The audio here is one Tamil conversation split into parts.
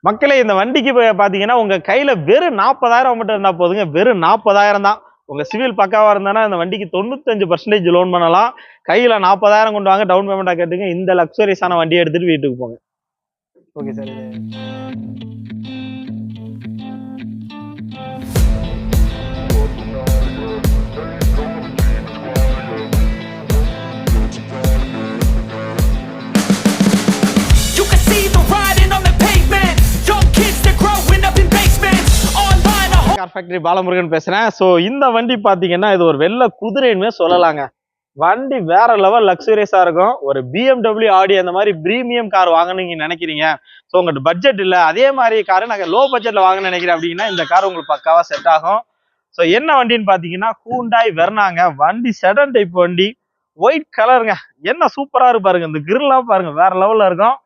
மக்களே இந்த வண்டிக்கு பார்த்தீங்கன்னா உங்கள் கையில் வெறும் நாற்பதாயிரம் மட்டும் இருந்தால் போதுங்க. வெறும் நாற்பதாயிரம் தான். உங்கள் சிவில் பக்காவாக இருந்தானா இந்த வண்டிக்கு தொண்ணூத்தஞ்சு பர்சன்டேஜ் லோன் பண்ணலாம். கையில் நாற்பதாயிரம் கொண்டு வாங்க டவுன் பேமெண்ட்டாக கேட்டுங்க. இந்த லக்ஸரியஸான வண்டியை எடுத்துட்டு வீட்டுக்கு போங்க. Okay sir. ஃபேக்டரி பாலமுருகன் பேசுகிறேன் ஸோ இந்த வண்டி பார்த்தீங்கன்னா இது ஒரு வெள்ளை குதிரைன்னு சொல்லலாங்க. வண்டி வேற லெவல் லக்ஸுரியஸா இருக்கும். ஒரு பிஎம்டபிள்யூ ஆடி அந்த மாதிரி பிரீமியம் கார் வாங்கணும்னு நினைக்கிறீங்க. ஸோ உங்கள்கிட்ட பட்ஜெட் இல்லை. அதே மாதிரி கார் நாங்கள் லோ பட்ஜெட்ல வாங்க நினைக்கிறேன் அப்படின்னா இந்த கார் உங்களுக்கு பக்காவா செட் ஆகும். ஸோ என்ன வண்டின்னு பார்த்தீங்கன்னா ஹூண்டாய் வெர்னாங்க வண்டி செடன் டைப் வண்டி. ஒயிட் கலருங்க என்ன சூப்பரா இருப்பாருங்க இந்த கிரில்லாம் பாருங்க. வேற லெவல்ல இருக்கும்.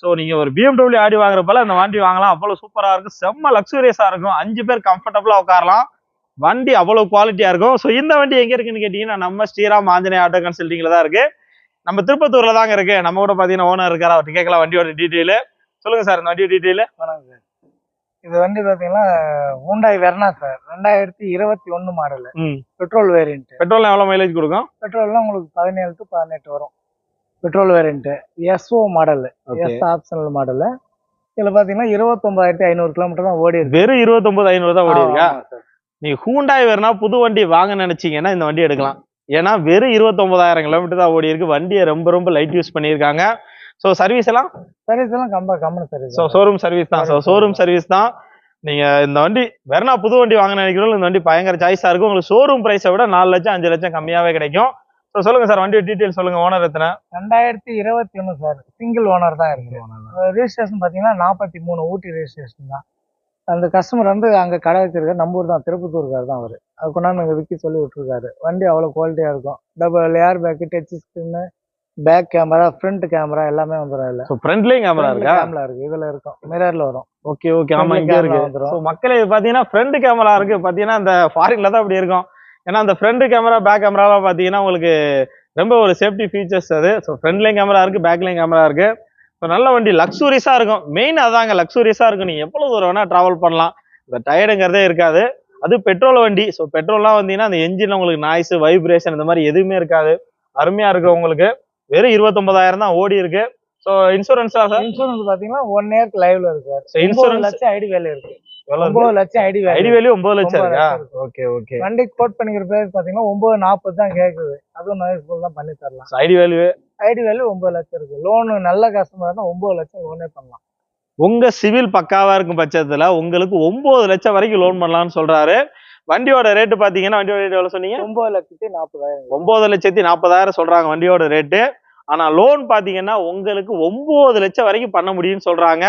ஸோ நீங்க ஒரு பிஎம்டபிள்யூ ஆடி வாங்குறப்பல இந்த வண்டி வாங்கலாம். அவ்வளவு சூப்பரா இருக்கும். செம்ம லக்ஸூரியஸா இருக்கும். அஞ்சு பேர் கம்ஃபர்டபுளா உட்காரலாம். வண்டி அவ்வளவு குவாலிட்டியா இருக்கும். ஸோ இந்த வண்டி எங்க இருக்குன்னு கேட்டீங்கன்னா நம்ம ஸ்ரீராம் ஆஞ்சநேய ஆட்டோ கன்சல்டிங்ல தான் இருக்கு. நம்ம திருப்பத்தூர்ல தாங்க இருக்கு. நம்ம கூட பாத்தீங்கன்னா ஓனர் இருக்காரு. அவர்கிட்ட கேட்கலாம் வண்டியோட டீட்டெயில் சொல்லுங்க சார் இந்த வண்டியோட டீட்டெயில் வணக்கம் சார் இது வந்து பாத்தீங்கன்னா ஹூண்டாய் வெர்னா சார் ரெண்டாயிரத்தி இருபத்தி ஒன்னு மாடல் பெட்ரோல் வேரியன்ட் பெட்ரோல் எவ்வளவு மைலேஜ் கொடுக்கும்? பெட்ரோல்லாம் உங்களுக்கு பதினேழு டு பதினெட்டு வரும். Petrol variant SO model S optional model இதுல பாத்தீங்கன்னா இருபத்தொன்பதாயிரத்தி ஐநூறு கிலோமீட்டர் தான் ஓடி இருக்கு. வெறும் இருபத்தொன்பது ஐநூறு தான் ஓடி இருக்கா? ஆமா சார். நீங்க ஹூண்டாய் வேறுனா புது வண்டி வாங்க நினைச்சீங்கன்னா இந்த வண்டி எடுக்கலாம். ஏன்னா வெறும் இருபத்தொன்பதாயிரம் கிலோமீட்டர் தான் ஓடி இருக்கு. வண்டியை ரொம்ப ரொம்ப லைட் யூஸ் பண்ணியிருக்காங்க. ஸோ சர்வீஸ் எல்லாம்? சர்வீஸ் எல்லாம் கம்ப common service so showroom service தான். ஸோ ஷோரூம் சர்வீஸ் தான். நீங்க இந்த வண்டி வேறனா புது வண்டி வாங்க நினைக்கிறோம் இந்த வண்டி பயங்கர சாய்ஸா இருக்கும். உங்களுக்கு ஷோரூம் பிரைஸை விட நாலு லட்சம் அஞ்சு லட்சம் கம்மியாவே கிடைக்கும். ஸோ சொல்லுங்க சார் வண்டி டீட்டெயில் சொல்லுங்க ஓனர் எத்தனை? ரெண்டாயிரத்தி இருபத்தி ஒன்னு சார். சிங்கிள் ஓனர் தான் இருக்கு. ரெஜிஸ்ட்ரேஷன் பாத்தீங்கன்னா நாற்பத்தி மூணு ஊட்டி ரெஜிஸ்ட்ரேஷன் தான். அந்த கஸ்டமர் வந்து அங்க கடை வச்சிருக்காரு. நம்ம ஊர் தான் திருப்பத்தூர்கார் தான் அவரு. அது கொண்டாந்து அங்க விக்கி சொல்லி விட்டுருக்காரு. வண்டி அவ்வளவு குவாலிட்டியா இருக்கும். Double air bag touch screen back camera front camera எல்லாமே வந்துடும் இல்ல ஸோ ஃப்ரண்ட்லேயும் கேமரா இருக்கா? கேமரா இருக்கு. இதுல இருக்கும். மிரர்ல வரும். ஓகே ஓகே ஆமா இங்க இருக்கு. ஸோ மக்களே இது பாத்தீங்கன்னா ஃப்ரண்ட் கேமரா இருக்கு. பாத்தீங்கன்னா அந்த ஃபாரின்ல தான் அப்படி இருக்கும். ஏன்னா அந்த ஃப்ரண்ட் கேமரா பேக் கேமராலாம் பாத்தீங்கன்னா உங்களுக்கு ரொம்ப ஒரு சேஃப்டி ஃபீச்சர்ஸ் அது. ஸோ ஃப்ரண்ட்லேயும் கேமரா இருக்கு பேக்லேயும் கேமரா இருக்கு. ஸோ நல்ல வண்டி லக்ஸூரியஸா இருக்கும். மெயின் அதாங்க லக்ஸூரியஸா இருக்கும். நீங்க எவ்வளவு தூரம் வேணா டிராவல் பண்ணலாம். இந்த டயர்டுங்கிறதே இருக்காது. அது பெட்ரோல் வண்டி. ஸோ பெட்ரோல்லாம் வந்தீங்கன்னா அந்த என்ஜின்ல உங்களுக்கு நாய்ஸ் வைப்ரேஷன் இந்த மாதிரி எதுவுமே இருக்காது. அருமையா இருக்கு உங்களுக்கு. வெறும் இருபத்தொன்பதாயிரம் தான் ஓடி இருக்கு. ஸோ இன்சூரன்ஸா சார் இன்சூரன்ஸ் பாத்தீங்கன்னா ஒன் இயர்க்கு லைவ்ல இருக்கு ஸோ இன்சூரன்ஸ் ஐடி வேலை இருக்கு. ஒன்பது லட்சம் ஐடி ஐடி வேலை வேல்யூ ஒன்பது லட்சம் இருக்கா. ஓகே ஓகே வண்டி கோட் பண்ணிக்கிற பிரைஸ் பாத்தீங்கன்னா ஒன்பது நாற்பது தான் கேக்குது. அதுவும் நோய்ஸ்ஃபுல் தான் பண்ணி தரலாம். ஐடி வேல்யூ ஐடி வேல்யூ ஒன்பது லட்சம் இருக்கு. லோனு நல்ல கஸ்டமர் தான் ஒன்பது லட்சம் லோனே பண்ணலாம். உங்க சிவில் பக்காவா இருக்கும் பட்சத்துல உங்களுக்கு ஒன்பது லட்சம் வரைக்கும் லோன் பண்ணலாம்னு சொல்றாரு. வண்டியோட ரேட்டு பாத்தீங்கன்னா வண்டியோட ரேட் எவ்வளவு சொன்னீங்க? ஒன்பது லட்சத்தி நாற்பதாயிரம் ஒன்பது லட்சத்தி நாற்பதாயிரம் சொல்றாங்க வண்டியோட ரேட்டு ஆனா லோன் பாத்தீங்கன்னா உங்களுக்கு ஒன்பது லட்சம் வரைக்கும் பண்ண முடியும்னு சொல்றாங்க.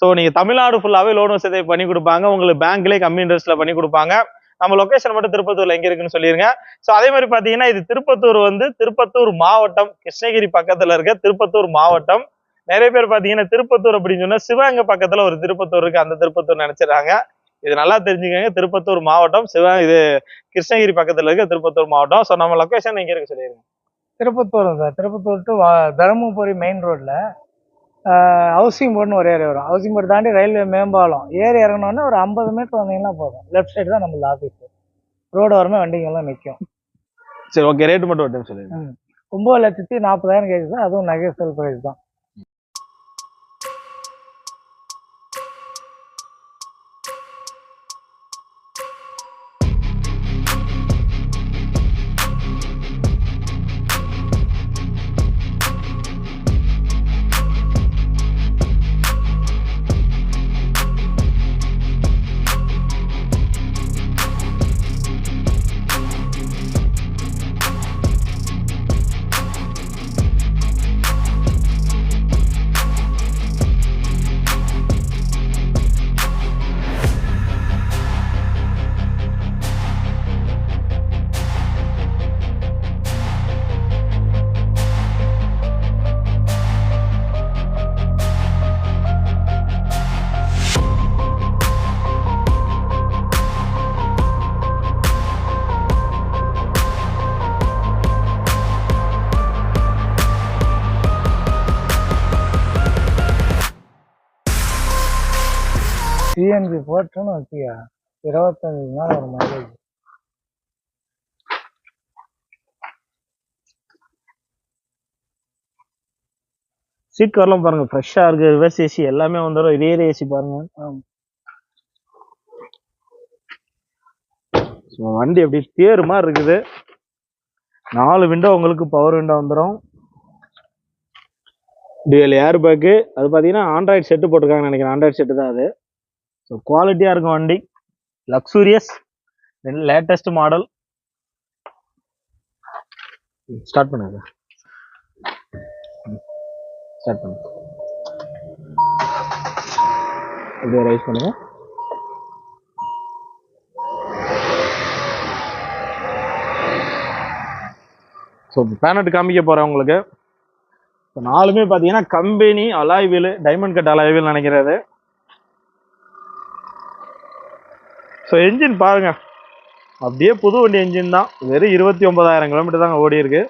ஸோ நீங்கள் தமிழ்நாடு ஃபுல்லாவே லோன் வசதியை பண்ணி கொடுப்பாங்க. உங்களுக்கு பேங்க்லேயே கம்மி இன்ட்ரெஸ்ட்டில் பண்ணி கொடுப்பாங்க. நம்ம லொக்கேஷன் மட்டும் திருப்பத்தூர்ல எங்க இருக்குன்னு சொல்லிருங்க. ஸோ அதே மாதிரி பாத்தீங்கன்னா இது திருப்பத்தூர் வந்து திருப்பத்தூர் மாவட்டம் கிருஷ்ணகிரி பக்கத்துல இருக்க திருப்பத்தூர் மாவட்டம். நிறைய பேர் பாத்தீங்கன்னா திருப்பத்தூர் அப்படின்னு சொன்னா சிவகங்கை பக்கத்துல ஒரு திருப்பத்தூர் இருக்கு. அந்த திருப்பத்தூர் நினைச்சிடறாங்க. இது நல்லா தெரிஞ்சுக்கோங்க. திருப்பத்தூர் மாவட்டம் சிவ இது கிருஷ்ணகிரி பக்கத்துல இருக்க திருப்பத்தூர் மாவட்டம். ஸோ நம்ம லொக்கேஷன் எங்க இருக்கு சொல்லிருங்க. Tirupattur sir Tirupattur to Dharmapuri main ரோட்ல ஹவுசிங் போர்டுன்னு ஒரு ஏரியா வரும். ஹவுசிங் போர்டு தாண்டி ரயில்வே மேம்பாலம். ஏறி இறங்கினோடனே ஒரு ஐம்பது மீட்டர் வந்தீங்கன்னா போதும். லெஃப்ட் சைடு தான் நம்ம ஆஃபீஸ் ரோடு வரமே வண்டிங்கெல்லாம் நிற்கும் சரி ஓகே ரேட் மட்டும் ஒரு டைம் சொல்லிருங்க ஒன்பது லட்சத்தி நாற்பதாயிரம் கேட்குது அதுவும் நகைசல் ப்ரைஸ் தான். சிஎன்ஜி போட்டோன்னு வச்சியா இருபத்தஞ்சு நாள் ஒரு மைலேஜ் சீட் கவர்லாம் பாருங்க ஃப்ரெஷ்ஷா இருக்கு. ரிவர்ஸ் ஏசி எல்லாமே வந்துடும் இதே ஏசி பாருங்க. வண்டி அப்படி தேர் மாதிரி இருக்குது. நாலு விண்டோ உங்களுக்கு பவர் விண்டோ வந்துடும் டிஎல் ஏர் பேக்கு அது பார்த்தீங்கன்னா ஆண்ட்ராய்டு செட்டு போட்டிருக்காங்கன்னு நினைக்கிறேன். ஆண்ட்ராய்டு செட்டு தான் அது. ஸோ குவாலிட்டியாக இருக்கும் வண்டி. லக்ஸூரியஸ் லேட்டஸ்ட் மாடல் ஸ்டார்ட் பண்ணுங்க ஸ்டார்ட் பண்ணுங்க. அப்படியே ரைஸ் பண்ணுங்க. ஸோ பேனட் காமிக்க போகிறேன் உங்களுக்கு இப்போ நாலுமே பார்த்தீங்கன்னா company alloy wheel diamond cut alloy wheel நினைக்கிறது. ஸோ என்ஜின் பாருங்க. அப்படியே புது வண்டி என்ஜின் தான். வெறும் இருபத்தி ஒன்பதாயிரம் கிலோமீட்டர் தாங்க ஓடி இருக்குது